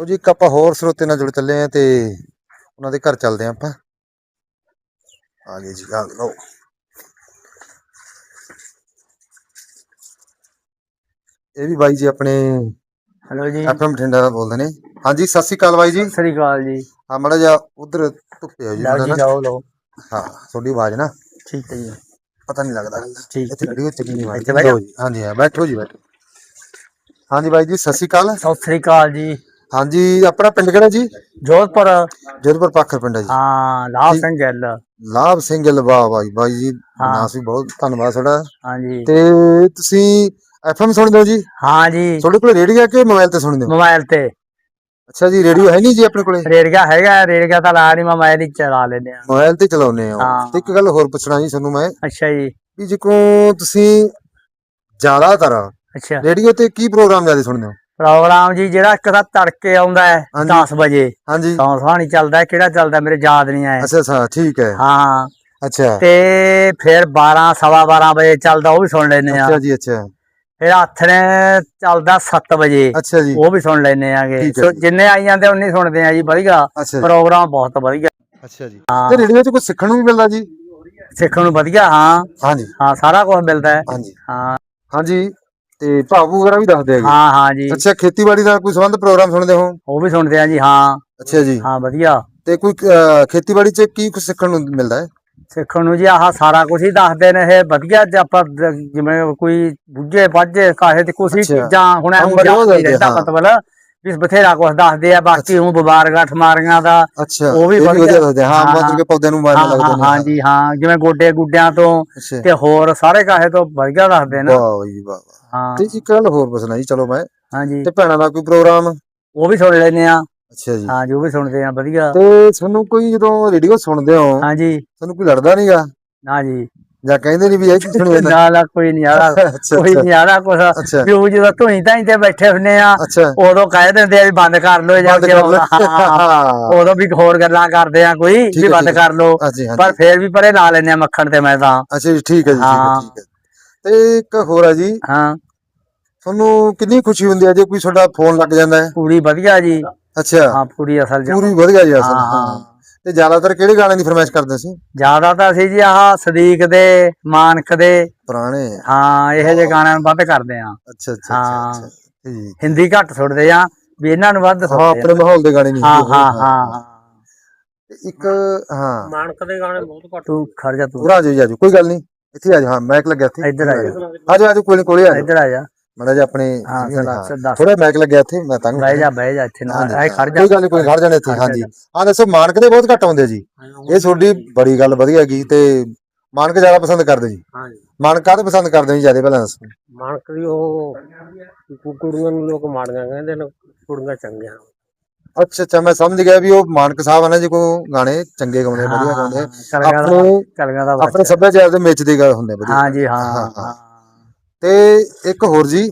ਲਓ ਜੀ ਇੱਕ ਆਪਾਂ ਹੋਰ ਸਰੋਤੇ ਨਾਲ ਜੁੜ ਚੱਲੇ ਆ ਤੇ ਉਹਨਾਂ ਦੇ ਘਰ ਚੱਲਦੇ ਆ ਆਪਾਂ। ਆ ਗਏ ਜੀ ਆ ਲਓ। ਇਹ ਵੀ ਬਾਈ ਜੀ ਆਪਣੇ ਹੈਲੋ ਜੀ। ਐਫਐਮ ਬਠਿੰਡਾ ਦਾ ਬੋਲਦੇ ਨੇ। ਹਾਂਜੀ ਸਤਿ ਸ਼੍ਰੀ ਅਕਾਲ ਬਾਈ ਜੀ। ਸਤਿ ਸ੍ਰੀ ਅਕਾਲ ਜੀ। ਆ ਮੜਾ ਜਾ ਉਧਰ ਧੁੱਪੇ ਹੋ ਜੀ ਲਓ ਜੀ। ਜਾਓ ਲਓ। ਹਾਂ ਤੁਹਾਡੀ ਆਵਾਜ਼ ਨਾ ਠੀਕ ਹੈ ਜੀ। ਪਤਾ ਨਹੀਂ ਲੱਗਦਾ। ਠੀਕ ਇੱਥੇ ਵੀਡੀਓ ਚੱਲੀ ਨਹੀਂ ਇੱਥੇ ਬਹਿ ਜਾ। ਜੀ ਹਾਂਜੀ ਹਾਂ ਬੈਠੋ ਜੀ ਬੈਠੋ। ਹਾਂਜੀ ਬਾਈ ਜੀ ਸਤਿ ਸ਼੍ਰੀ ਅਕਾਲ। ਸਤਿ ਸ੍ਰੀ ਅਕਾਲ ਜੀ। ਹਾਂਜੀ ਆਪਣਾ ਪਿੰਡ ਕਿਹੜਾ ਜੀ? ਜੋਧਪੁਰ। ਜੋਧਪੁਰ ਪਾਖਰ ਪਿੰਡ ਹੈ ਜੀ। ਹਾਂ ਲਾਭ ਸਿੰਘ ਗਿੱਲ। ਲਾਭ ਸਿੰਘ ਲਵਾ ਬਾਈ ਬਾਈ ਜੀ ਹਾਂ। ਨਾਸ ਵੀ ਬਹੁਤ ਧੰਨਵਾਦ ਤੁਹਾਡਾ। ਹਾਂਜੀ। ਤੇ ਤੁਸੀਂ ਐਫਐਮ ਸੁਣਦੇ ਹੋ ਜੀ? ਹਾਂ ਜੀ। ਤੁਹਾਡੇ ਕੋਲ ਰੇਡੀਓ ਹੈ ਕਿ ਮੋਬਾਈਲ ਤੇ ਸੁਣਦੇ ਹੋ? ਮੋਬਾਈਲ ਤੇ। ਅੱਛਾ ਜੀ ਰੇਡੀਓ ਹੈ ਨਹੀਂ ਜੀ ਆਪਣੇ ਕੋਲੇ? ਰੇੜਗਾ ਹੈਗਾ ਰੇੜਗਾ ਤਾਂ ਲਾ ਨਹੀਂ ਮੋਬਾਈਲ ਹੀ ਚਲਾ ਲੈਂਦੇ ਆ ਮੋਬਾਈਲ ਤੇ ਹਾਂ। ਤੇ ਇੱਕ ਗੱਲ ਹੋਰ ਪੁੱਛਣਾ ਜੀ ਤੁਹਾਨੂੰ ਮੈਂ ਅੱਛਾ ਜੀ। ਵੀ ਜਿਕੋ ਤੁਸੀਂ ਜ਼ਿਆਦਾਤਰ ਅੱਛਾ। ਰੇਡੀਓ ਤੇ ਕੀ ਪ੍ਰੋਗਰਾਮ ਜ਼ਿਆਦਾ ਸੁਣਦੇ ਹੋ? ਪ੍ਰੋਗਰਾਮ ਜੀ ਜਿਹੜਾ ਇੱਕ ਤਾਂ ਤੜਕੇ ਆਉਂਦਾ ਹੈ ਹਾਂਜੀ। 10 ਵਜੇ। ਹਾਂਜੀ। ਸੌਂ ਸਹਾਣੀ ਚੱਲਦਾ ਕਿਹੜਾ ਚੱਲਦਾ ਮੇਰੇ ਯਾਦ ਨਹੀਂ ਆਇਆ। ਅੱਛਾ ਅੱਛਾ ਠੀਕ ਹੈ। ਹਾਂ। ਅੱਛਾ। ਤੇ ਫਿਰ 12 ਸਵਾ 12 ਵਜੇ ਚੱਲਦਾ ਉਹ ਵੀ ਸੁਣ ਲੈਨੇ ਆ ਅੱਛਾ ਜੀ ਅੱਛਾ। ਫਿਰ ਆਥਣੇ ਚੱਲਦਾ 7 ਵਜੇ। ਅੱਛਾ ਜੀ। ਉਹ ਵੀ ਸੁਣ ਲੈਨੇ ਆਗੇ ਜਿੰਨੇ ਆਈ ਜਾਂਦੇ ਉਨੇ ਸੁਣਦੇ ਆ ਜੀ ਵਧੀਆ। ਪ੍ਰੋਗਰਾਮ ਬਹੁਤ ਵਧੀਆ। ਅੱਛਾ ਜੀ। ਤੇ ਰੇਡੀਓ 'ਚ ਕੁਝ ਸਿੱਖਣ ਨੂੰ ਵੀ ਮਿਲਦਾ ਜੀ? ਸਿੱਖਣ ਨੂੰ ਵਧੀਆ ਹਾਂ। ਹਾਂਜੀ। ਹਾਂ ਸਾਰਾ ਕੁਝ ਮਿਲਦਾ ਹੈ। ਹਾਂਜੀ। ਹਾਂ। ਹਾਂਜੀ। ਤੇ ਭਾਵ ਵਗੈਰਾ ਵੀ ਦੱਸਦੇ ਹੈਗੇ। ਹਾਂ ਹਾਂ ਜੀ। ਅੱਛਾ ਖੇਤੀਬਾੜੀ ਦਾ ਕੋਈ ਸੰਬੰਧ ਪ੍ਰੋਗਰਾਮ ਸੁਣਦੇ ਹੋ? ਉਹ ਵੀ ਸੁਣਦੇ ਆ ਜੀ ਹਾਂ। ਅੱਛਾ ਜੀ। ਹਾਂ ਵਧੀਆ। ਤੇ ਕੋਈ ਅਹ, ਖੇਤੀਬਾੜੀ 'ਚ ਕੀ ਕੁਝ ਸਿੱਖਣ ਨੂੰ ਮਿਲਦਾ ਹੈ? ਸਿੱਖਣ ਨੂੰ ਜੀ ਆਹ ਸਾਰਾ ਕੁਝ ਹੀ ਦੱਸਦੇ ਨੇ ਇਹ। ਵਧੀਆ ਜੇ ਆਪਾਂ ਦ- ਜਿਵੇਂ ਕੋਈ ਬੁੱਝੇ ਬਾਝੇ ਕਾਹੇ ਤੇ ਕੁਛ ਅੱਛਾ। ਚੀਜ਼ਾਂ ਹੁਣ ਹਾਂ, ਐਵੇਂ ਬੜੇ ਹੋ ਯਾਦ ਨਹੀਂ ਜਾਂਦੇ, ਰਹਿੰਦਾ ਹਾਂ। ਮਤਲਬ ਵੀ ਬਥੇਰਾ ਕੁਝ ਦੱਸਦੇ ਆ ਬਾਕੀ ਉਹ ਬਿਮਾਰੀਆਂ ਠਮਾਰੀਆਂ ਦਾ ਅੱਛਾ ਉਹ ਵੀ ਵਧੀਆ- ਵਧੀਆ ਦੱਸਦੇ ਹਾਂ ਹਾਂ, ਮਤਲਬ ਕਿ ਪੌਦਿਆਂ ਨੂੰ ਮਾਰਨ ਹਾਂ ਲੱਗਦੇ ਹਾਂ ਨੇ ਹਾਂ ਜੀ ਹਾਂ ਜਿਵੇਂ ਗੋਡੇ ਗੁੱਡਿਆਂ ਤੋਂ ਤੇ ਹੋਰ ਸਾਰੇ ਕਾਹੇ ਤੋਂ ਵਧੀਆ ਦੱਸਦੇ ਨੇ। ਵਾਹ ਜੀ ਵਾਹ। ਹਾਂ। ਤੇ ਹੋਰ ਪੁੱਛਣਾ ਜੀ ਚਲੋ ਮੈਂ। ਹਾਂ ਜੀ। ਤੇ ਭੈਣਾਂ ਦਾ ਕੋਈ ਪ੍ਰੋਗਰਾਮ? ਉਹ ਵੀ ਸੁਣ ਲੈਨੇ ਆ। ਅੱਛਾ ਜੀ। ਹਾਂ ਜੀ ਉਹ ਵੀ ਸੁਣਦੇ ਆ ਵਧੀਆ। ਤੇ ਤੁਹਾਨੂੰ ਕੋਈ ਜਦੋਂ ਰੇਡੀਓ ਸੁਣਦੇ ਹੋ ਹਾਂ ਜੀ। ਤੁਹਾਨੂੰ ਕੋਈ ਲੜਦਾ ਨਹੀਂਗਾ ਨਾ ਜੀ। ਜਾਂ ਕਹਿੰਦੇ ਨਹੀਂ ਵੀ ਇਹ ਕੀ ਸੁਣੀ ਜਾਂਦਾ? ਨਾ ਨਾ ਕੋਈ ਨਹੀਂ ਅੱਛਾ ਕੋਈ ਨਹੀਂ ਆਦਾ ਕੁਛ ਵੀ ਉਹ ਜਦੋਂ ਧੂਈ ਧਾਈ ਤੇ ਬੈਠੇ ਹੁੰਨੇ ਆ ਉਦੋਂ ਕਹਿ ਦਿੰਦੇ ਆ ਵੀ ਬੰਦ ਕਰ ਲਓ ਜਾਂ ਉਦੋਂ ਵੀ ਹੋਰ ਗੱਲਾਂ ਕਰਦੇ ਆ ਕੋਈ ਵੀ ਬੰਦ। ਕਰ ਹਾਂਜੀ ਪਰ ਫੇਰ ਵੀ ਪਰੇ ਲਾ ਲੈਨੇ ਆ ਮੱਖਣ ਤੇ ਮੈਂ ਤਾਂ। ਅੱਛਾ ਜੀ ਠੀਕ ਹੈ ਜੀ ਠੀਕ ਹੈ ਤੇ ਇੱਕ ਹੋਰ ਹੈ ਜੀ। ਹਾਂ। ਤੁਹਾਨੂੰ ਕਿੰਨੀ ਖੁਸ਼ੀ ਹੁੰਦੀ ਹੈ ਜੇ ਕੋਈ ਤੁਹਾਡਾ ਫੋਨ ਲੱਗ ਜਾਂਦਾ ਹੈ? ਪੂਰੀ ਵਧੀਆ ਜੀ। ਅੱਛਾ। ਹਾਂ ਪੂਰੀ ਅਸਲ ਜੀ ਪੂਰੀ ਵਧੀਆ ਜੀ ਅਸਲ ਹਾਂ। ਤੇ ਜ਼ਿਆਦਾਤਰ ਕਿਹੜੇ ਗਾਣੇ ਦੀ ਫਰਮਾਇਸ਼ ਕਰਦੇ ਸੀ? ਜ਼ਿਆਦਾ ਤਾਂ ਅਸੀਂ ਜੀ ਆਹ ਸਦੀਕ ਦੇ ਮਾਨਕ ਦੇ। ਪੁਰਾਣੇ। ਹਾਂ ਇਹੋ ਜਿਹੇ ਗਾਣਿਆਂ ਨੂੰ ਵੱਧ ਕਰਦੇ ਆ ਅੱਛਾ ਅੱਛਾ ਹਾਂ। ਠੀਕ। ਹਿੰਦੀ ਘੱਟ ਸੁਣਦੇ ਆ ਵੀ ਇਹਨਾਂ ਨੂੰ ਵੱਧ ਹਾਂ ਸੁਣਦੇ ਆਪਣੇ ਮਾਹੌਲ ਦੇ ਗਾਣੇ ਨਹੀਂ ਹਾਂ ਹਾਂ ਹਾਂ ਹਾਂ। ਤੇ ਇੱਕ ਹਾਂ। ਮਾਨਕ ਦੇ ਗਾਣੇ ਬਹੁਤ ਘੱਟ ਤੂੰ ਖੜ ਜਾ ਤੂੰ। ਜਾਓ ਜੀ ਜਾਓ ਕੋਈ ਗੱਲ ਨਹੀਂ। ਇੱਥੇ ਆ ਜਾਓ ਹਾਂ ਮੈਕ ਲੱਗਿਆ ਇੱਥੇ। ਇੱਧਰ ਆ ਜਾ। ਆ ਜਾਓ ਕੋਈ ਨੀ, ਕੋਲੇ ਆ ਇੱਧਰ ਆ ਜਾ। ਮੜਾ ਜੀ ਆਪਣੇ ਥੋੜਾ ਮੈਕ ਲੱਗਿਆ ਇੱਥੇ ਮੈਂ ਤਾਂ ਬਹਿ ਜਾ ਬਹਿ ਜਾ ਇੱਥੇ ਨਾ ਐ ਖੜ ਜਾ। ਕੋਈ ਗੱਲ ਨਹੀਂ ਕੋਈ ਖੜ ਜਾਣੇ ਇੱਥੇ ਹਾਂਜੀ। ਆ ਦੱਸੋ ਮਾਨਕ ਦੇ ਬਹੁਤ ਘੱਟ ਆਉਂਦੇ ਜੀ। ਇਹ ਤੁਹਾਡੀ ਬੜੀ ਗੱਲ ਵਧੀਆ ਹੈਗੀ ਤੇ ਮਾਨਕ ਜ਼ਿਆਦਾ ਪਸੰਦ ਕਰਦੇ ਜੀ। ਹਾਂਜੀ। ਮਾਨਕ ਕਾਹਦੇ ਪਸੰਦ ਕਰਦੇ ਜੀ ਜ਼ਿਆਦਾ ਦੱਸੋ। ਮਾਨਕ ਦੀ ਉਹ ਕੁੜੀਆਂ ਨੂੰ ਲੋਕ ਮਾੜੀਆਂ ਕਹਿੰਦੇ ਨੇ ਕੁੜੀਆਂ ਚੰਗੀਆਂ। ਅੱਛਾ ਅੱਛਾ ਮੈਂ ਸਮਝ ਗਿਆ ਵੀ ਉਹ ਮਾਨਕ ਸਾਹਿਬ ਆ ਨਾ ਜੀ ਕੋ ਗਾਣੇ ਚੰਗੇ ਗਾਉਂਦੇ ਵਧੀਆ ਗਾਉਂਦੇ। ਆਪਣੇ ਆਪਣੇ ਸੱਭਿਆਚਾਰ ਦੇ ਵਿੱਚ ਦੀ ਗੱਲ ਹੁੰਦੇ ਵਧੀਆ। ਹਾਂ ਜੀ ਹਾਂ। ਹਾਂ। ਤੇ ਇੱਕ ਹੋਰ ਜੀ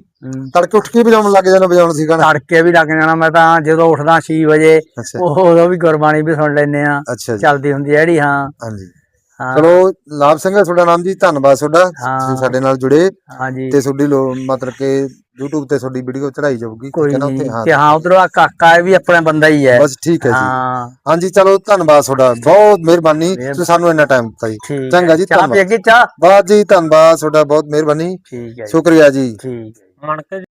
ਤੜਕੇ ਉੱਠ ਕੇ ਵਜਾਉਣ ਲੱਗ ਜਾਣਾ ਵਜਾਉਣ ਸੀ ਗਾਣਾ ਤੜਕੇ ਵੀ ਲੱਗ ਜਾਣਾ ਮੈਂ ਤਾਂ ਜਦੋਂ ਉੱਠਦਾ 6 ਵਜੇ ਉਹ ਉਦੋਂ ਵੀ ਗੁਰਬਾਣੀ ਵੀ ਸੁਣ ਲੈਨੇ ਆ ਚੱਲਦੀ ਹੁੰਦੀ ਹੈ ਜਿਹੜੀ ਹਾਂ। ਹਾਂਜੀ। ਚਲੋ ਲਾਭ ਸਿੰਘ ਤੁਹਾਡਾ ਨਾਮ ਜੀ ਧੰਨਵਾਦ ਤੁਹਾਡਾ। ਤੁਸੀਂ ਸਾਡੇ ਨਾਲ ਜੁੜੇ ਤੇ ਤੁਹਾਡੀ ਮਤਲਬ ਕਿ YouTube ਤੇ ਤੁਹਾਡੀ ਵੀਡੀਓ ਚੜਾਈ ਜਾਊਗੀ ਕੋਈ ਨਾ ਉੱਥੇ ਹਾਂ। ਕਿ ਹਾਂ ਉਧਰੋਂ ਆ ਕਾਕਾ ਇਹ ਵੀ ਆਪਣਾ ਬੰਦਾ ਹੀ ਹੈ। ਬਸ ਠੀਕ ਹੈ ਜੀ। ਹਾਂ। ਹਾਂਜੀ ਚਲੋ ਧੰਨਵਾਦ ਤੁਹਾਡਾ। ਬਹੁਤ ਮਿਹਰਬਾਨੀ। ਮਿਹਰ- ਤੁਸੀਂ ਸਾਨੂੰ ਇੰਨਾ ਟਾਈਮ ਦਿੱਤਾ ਜੀ। ਚੰਗਾ ਜੀ, ਚਾਹ ਧੰਨਵਾਦ। ਪੀਏਗੀ? ਚਾਹ? ਬਹੁਤ ਜੀ ਧੰਨਵਾਦ ਤੁਹਾਡਾ ਬਹੁਤ ਮਿਹਰਬਾਨੀ। ਠੀਕ ਹੈ ਜੀ, ਸ਼ੁਕਰੀਆ ਜੀ। ਠੀਕ ਹੈ ਮਣਕੇ